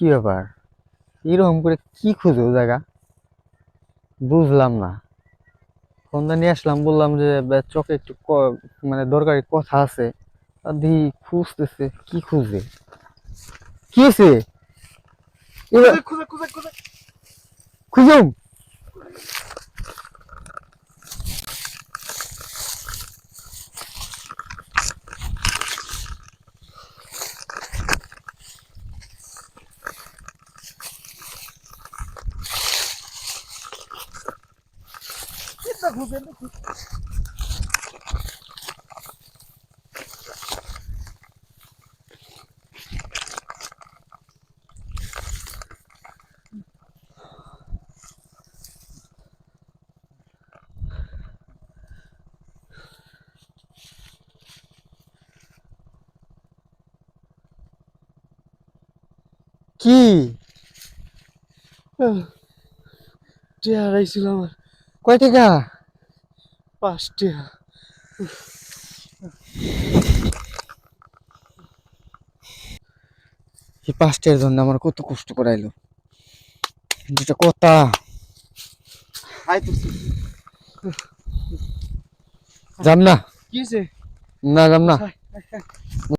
কি ব্যাপার? এরকম করে কি খুঁজো জায়গা? বুঝলাম না। ফোনটা নিয়ে আসলাম বললাম যে চোখে চকে একটু মানে দরকারি কথা আছে। দি খুঁজতেছে কি খুঁজে? কি আছে এবার খুঁজে খুঁজে খুঁজে খুঁজুম কিতা খুঁজে দেখি কি টিয়া হারাইছিল আমার কয় টাকা? পাঁচ টিয়া এই পাঁচটার জন্য আমার কত কষ্ট করাইলো। যেটা কথা। যাম না? কি না যাম না।